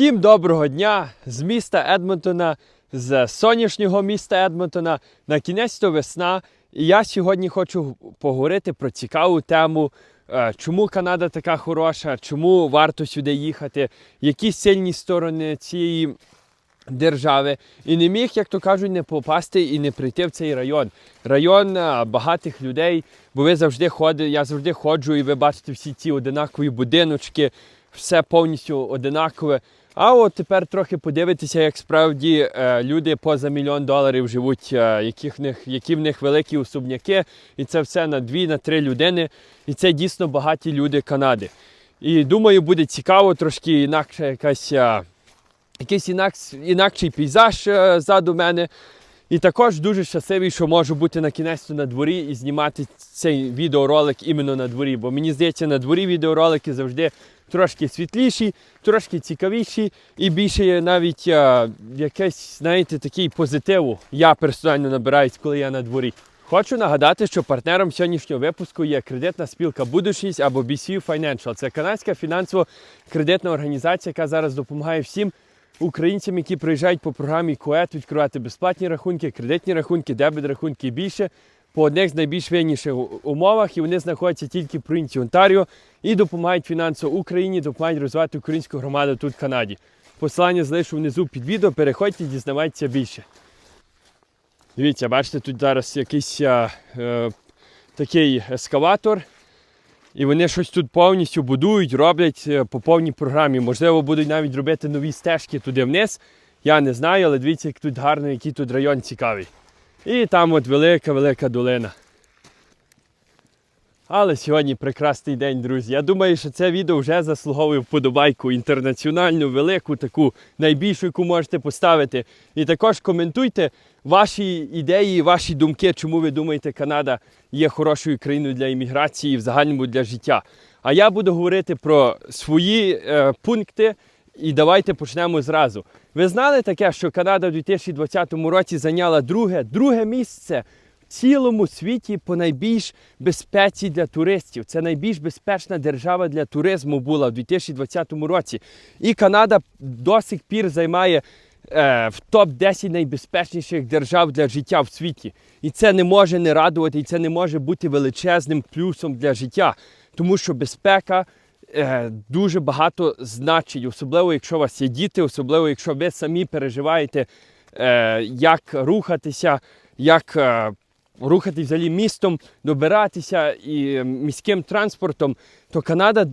Всім доброго дня з міста Едмонтона, з сонячного міста Едмонтона. На кінець то весна. І я сьогодні хочу поговорити про цікаву тему, е, чому Канада така хороша, чому варто сюди їхати, які сильні сторони цієї держави. І не міг, як то кажуть, не попасти і не прийти в цей район. Район е, багатих людей, бо ви завжди ходите, я завжди ходжу, і ви бачите всі ці одинакові будиночки, все повністю одинакове. А от тепер трохи подивитися, як справді е, люди поза мільйон доларів живуть, е, які, в них, які в них великі особняки, і це все на дві, на три людини. І це дійсно багаті люди Канади. І думаю, буде цікаво, трошки інакше якась. е, якийсь інакш, інакший пейзаж ззаду мене. І також дуже щасливий, що можу бути на кінець на дворі і знімати цей відеоролик іменно на дворі. Бо мені здається, на дворі відеоролики завжди трошки світліші, трошки цікавіші і більше є навіть е, якесь, знаєте, такий позитиву. Я персонально набираюсь, коли я на дворі. Хочу нагадати, що партнером сьогоднішнього випуску є кредитна спілка Будучість або BCU Financial. Це канадська фінансово-кредитна організація, яка зараз допомагає всім українцям, які приїжджають по програмі КОЕТ, відкривати безплатні рахунки, кредитні рахунки, дебет рахунки і більше по одних з найбільш вигідніших умовах. І вони знаходяться тільки в провінції Онтаріо і допомагають фінансово Україні, допомагають розвивати українську громаду тут в Канаді. Посилання залишу внизу під відео. Переходьте, дізнавайтеся більше. Дивіться, бачите, тут зараз якийсь е, такий ескаватор. І вони щось тут повністю будують, роблять е, по повній програмі. Можливо, будуть навіть робити нові стежки туди вниз. Я не знаю, але дивіться, як тут гарно, який тут район цікавий. І там от велика-велика долина. Але сьогодні прекрасний день, друзі. Я думаю, що це відео вже заслуговує вподобайку інтернаціональну, велику, таку найбільшу, яку можете поставити. І також коментуйте ваші ідеї, ваші думки, чому ви думаєте, Канада є хорошою країною для імміграції і в загальному для життя. А я буду говорити про свої е, пункти. І давайте почнемо зразу. Ви знали таке, що Канада в 2020 році зайняла друге, друге місце в цілому світі по найбільш безпеці для туристів. Це найбільш безпечна держава для туризму була в 2020 році. І Канада до сих пір займає е, в топ-10 найбезпечніших держав для життя в світі. І це не може не радувати, і це не може бути величезним плюсом для життя, тому що безпека дуже багато значить, особливо якщо у вас є діти, особливо якщо ви самі переживаєте, е, як рухатися, як рухатися рухати взагалі містом, добиратися і е, міським транспортом, то Канада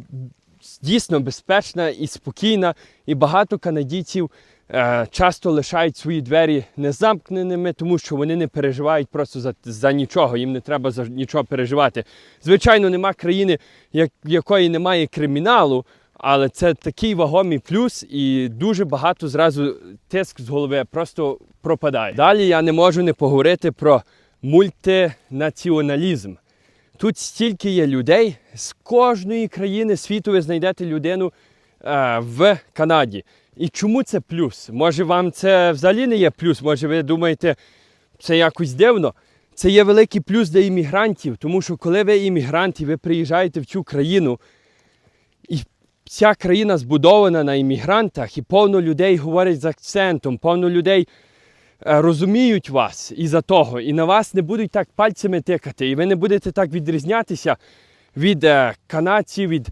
дійсно безпечна і спокійна, і багато канадійців. Е, Часто лишають свої двері незамкненими, тому що вони не переживають просто за, за нічого, їм не треба за нічого переживати. Звичайно, нема країни, як, якої немає криміналу, але це такий вагомий плюс, і дуже багато зразу тиск з голови просто пропадає. Далі я не можу не поговорити про мультинаціоналізм. Тут стільки є людей, з кожної країни світу ви знайдете людину е, в Канаді. І чому це плюс? Може вам це взагалі не є плюс? Може ви думаєте, це якось дивно? Це є великий плюс для іммігрантів, тому що коли ви іммігрант і ви приїжджаєте в цю країну, і ця країна збудована на іммігрантах, і повно людей говорять з акцентом, повно людей е, розуміють вас із-за того, і на вас не будуть так пальцями тикати, і ви не будете так відрізнятися від е, канадців, від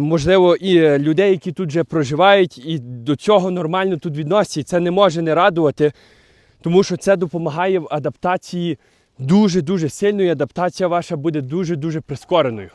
можливо і е, людей, які тут вже проживають, і до цього нормально тут відносяться. Це не може не радувати, тому що це допомагає в адаптації дуже-дуже сильно, і адаптація ваша буде дуже-дуже прискореною.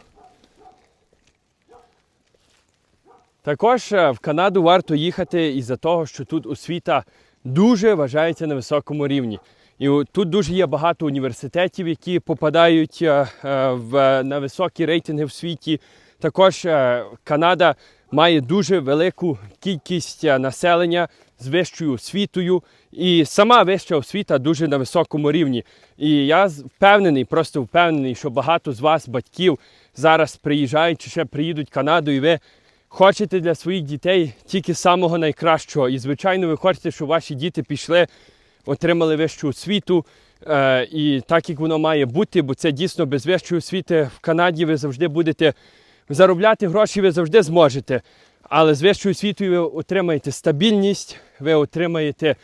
Також е, в Канаду варто їхати із-за того, що тут освіта дуже вважається на високому рівні. І тут дуже є багато університетів, які попадають е, е, в, на високі рейтинги в світі. Також е, Канада має дуже велику кількість е, населення з вищою освітою, і сама вища освіта дуже на високому рівні. І я впевнений, просто впевнений, що багато з вас, батьків, зараз приїжджають чи ще приїдуть в Канаду, і ви хочете для своїх дітей тільки самого найкращого. І, звичайно, ви хочете, щоб ваші діти пішли, отримали вищу освіту. Е, і так як воно має бути, бо це дійсно без вищої освіти в Канаді ви завжди будете заробляти гроші, ви завжди зможете. Але з вищою освітою ви отримаєте стабільність, ви отримаєте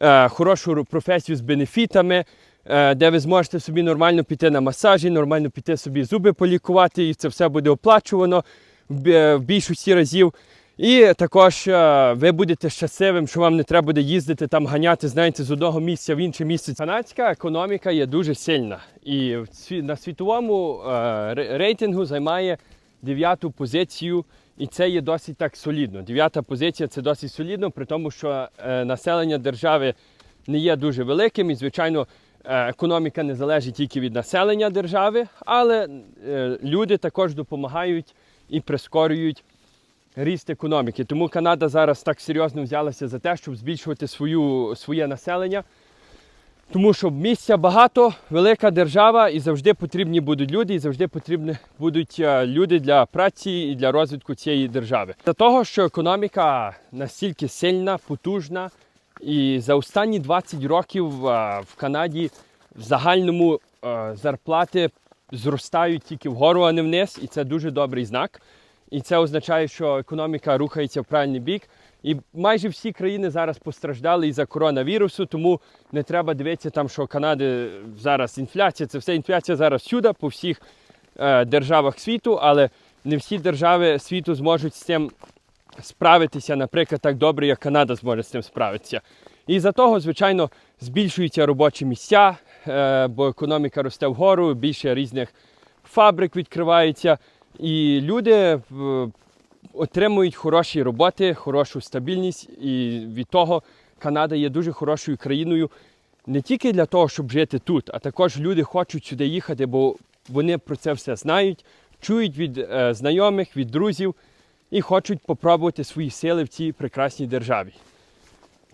е, хорошу професію з бенефітами, е, де ви зможете собі нормально піти на масажі, нормально піти собі зуби полікувати, і це все буде оплачувано в більшості разів. І також е, ви будете щасливим, що вам не треба буде їздити там ганяти, знаєте, з одного місця в інше місце. Канадська економіка є дуже сильна. І на світовому е, рейтингу займає дев'яту позицію, і це є досить так солідно. Дев'ята позиція це досить солідно, при тому, що е, населення держави не є дуже великим, і звичайно. е, Економіка не залежить тільки від населення держави, але е, люди також допомагають і прискорюють ріст економіки. Тому Канада зараз так серйозно взялася за те, щоб збільшувати свою, своє населення. Тому що місця багато, велика держава, і завжди потрібні будуть люди, і завжди потрібні будуть е, люди для праці і для розвитку цієї держави. За того, що економіка настільки сильна, потужна, і за останні 20 років е, в Канаді в загальному е, зарплати зростають тільки вгору, а не вниз, і це дуже добрий знак. І це означає, що економіка рухається в правильний бік. І майже всі країни зараз постраждали із-за коронавірусу, тому не треба дивитися там, що Канади зараз інфляція. Це все інфляція зараз всюди, по всіх е, державах світу, але не всі держави світу зможуть з цим справитися, наприклад, так добре, як Канада зможе з цим справитися. І за того, звичайно, збільшуються робочі місця, е, бо економіка росте вгору, більше різних фабрик відкривається, і люди е, отримують хороші роботи, хорошу стабільність, і від того Канада є дуже хорошою країною не тільки для того, щоб жити тут, а також люди хочуть сюди їхати, бо вони про це все знають, чують від е, знайомих, від друзів і хочуть попробувати свої сили в цій прекрасній державі.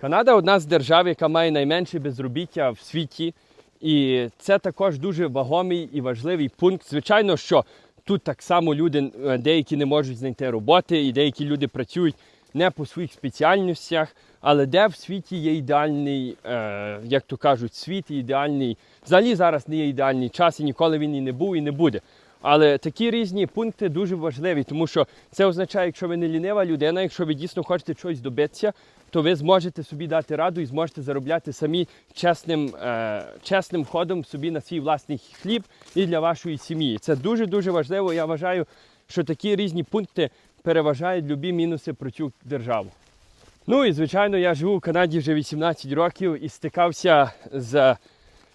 Канада одна з держав, яка має найменше безробіття в світі. І це також дуже вагомий і важливий пункт. Звичайно, що тут так само люди е, деякі не можуть знайти роботи, і деякі люди працюють не по своїх спеціальностях, але де в світі є ідеальний, е, як то кажуть, світ ідеальний. Взагалі зараз не є ідеальний час, і ніколи він і не був, і не буде. Але такі різні пункти дуже важливі, тому що це означає, якщо ви не лінива людина, якщо ви дійсно хочете щось добитися, то ви зможете собі дати раду і зможете заробляти самі чесним, е, чесним ходом собі на свій власний хліб і для вашої сім'ї. Це дуже дуже важливо. Я вважаю, що такі різні пункти переважають любі мінуси про цю державу. Ну і звичайно, я живу в Канаді вже 18 років і стикався з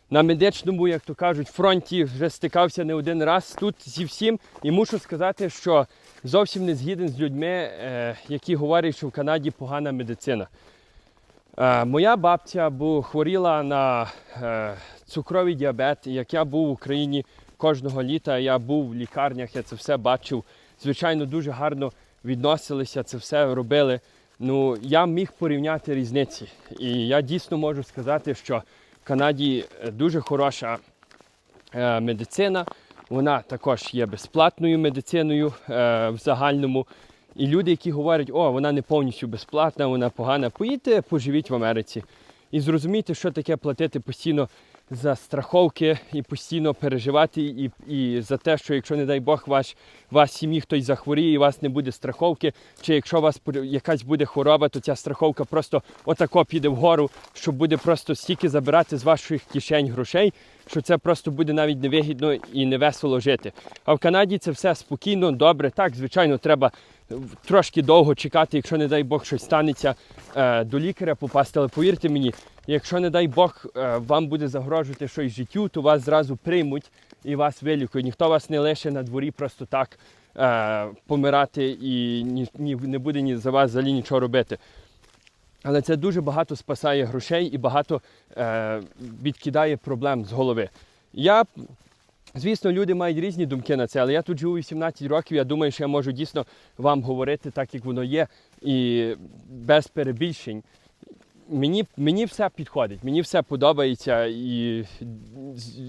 на медичному, як то кажуть, фронті вже стикався не один раз тут зі всім. І мушу сказати, що зовсім не згіден з людьми, е, які говорять, що в Канаді погана медицина. Е, моя бабця хворіла на е, цукровий діабет. Як я був в Україні кожного літа, я був в лікарнях, я це все бачив. Звичайно, дуже гарно відносилися, це все робили. Ну, я міг порівняти різниці. І я дійсно можу сказати, що Канаді е, дуже хороша е, медицина. Вона також є безплатною медициною е, в загальному. І люди, які говорять, о, вона не повністю безплатна, вона погана, поїдьте, поживіть в Америці. І зрозумійте, що таке платити постійно за страховки і постійно переживати і, і за те, що якщо, не дай Бог, ваш, вас сім'ї хтось захворіє і у вас не буде страховки, чи якщо у вас якась буде хвороба, то ця страховка просто отако піде вгору, що буде просто стільки забирати з ваших кишень грошей, що це просто буде навіть невигідно і невесело жити. А в Канаді це все спокійно, добре. Так, звичайно, треба трошки довго чекати, якщо, не дай Бог, щось станеться е, до лікаря попасти. Але повірте мені, якщо, не дай Бог, е, вам буде загрожувати щось життю, то вас зразу приймуть і вас вилікують. Ніхто вас не лише на дворі просто так е, помирати і ні, ні, не буде ні за вас взагалі нічого робити. Але це дуже багато спасає грошей і багато е, відкидає проблем з голови. Я, звісно, люди мають різні думки на це, але я тут живу 18 років. Я думаю, що я можу дійсно вам говорити так, як воно є, і без перебільшень. Мені, мені все підходить, мені все подобається, і,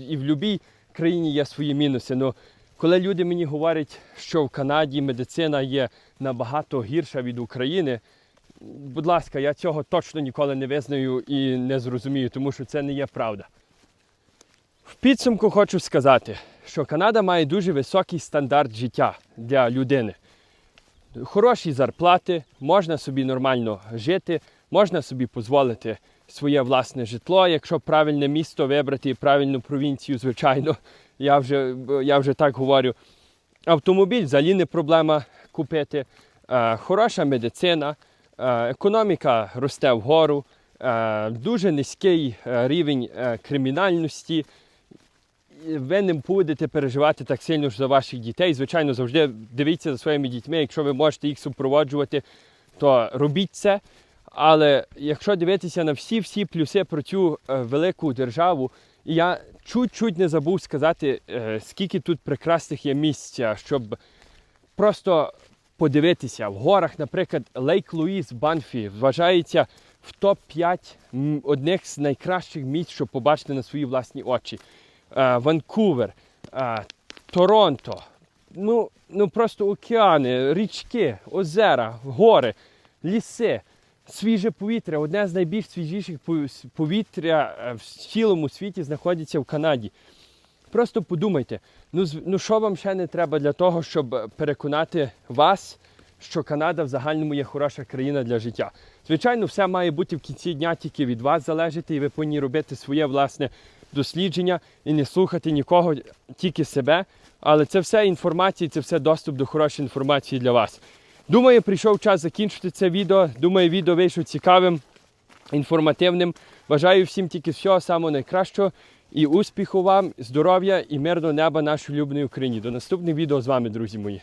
і в будь-якій країні є свої мінуси. Но коли люди мені говорять, що в Канаді медицина є набагато гірша від України, будь ласка, я цього точно ніколи не визнаю і не зрозумію, тому що це не є правда. В підсумку хочу сказати, що Канада має дуже високий стандарт життя для людини. хороші зарплати, можна собі нормально жити, можна собі дозволити своє власне житло, якщо правильне місто вибрати і правильну провінцію, звичайно, я вже, я вже так говорю. Автомобіль взагалі не проблема купити. Е, хороша медицина, е, економіка росте вгору, е, дуже низький рівень кримінальності. Ви не будете переживати так сильно за ваших дітей. Звичайно, завжди дивіться за своїми дітьми. Якщо ви можете їх супроводжувати, то робіть це. Але якщо дивитися на всі всі плюси про цю е, велику державу, я чуть-чуть не забув сказати, е, скільки тут прекрасних є місця, щоб просто подивитися. В горах, наприклад, Лейк Луїс Банфі вважається в топ-5 одних з найкращих місць, щоб побачити на свої власні очі. Е, Ванкувер, Торонто, ну, ну просто океани, річки, озера, гори, ліси, свіже повітря. Одне з найбільш свіжіших повітря е, в цілому світі знаходиться в Канаді. Просто подумайте, ну, ну що вам ще не треба для того, щоб е, переконати вас, що Канада в загальному є хороша країна для життя. Звичайно, все має бути в кінці дня тільки від вас залежати, і ви повинні робити своє власне дослідження і не слухати нікого, тільки себе. Але це все інформація, це все доступ до хорошої інформації для вас. Думаю, прийшов час закінчити це відео. Думаю, відео вийшло цікавим, інформативним. Бажаю всім тільки всього самого найкращого і успіху вам, здоров'я і мирного неба нашій улюбленій Україні. До наступних відео з вами, друзі мої.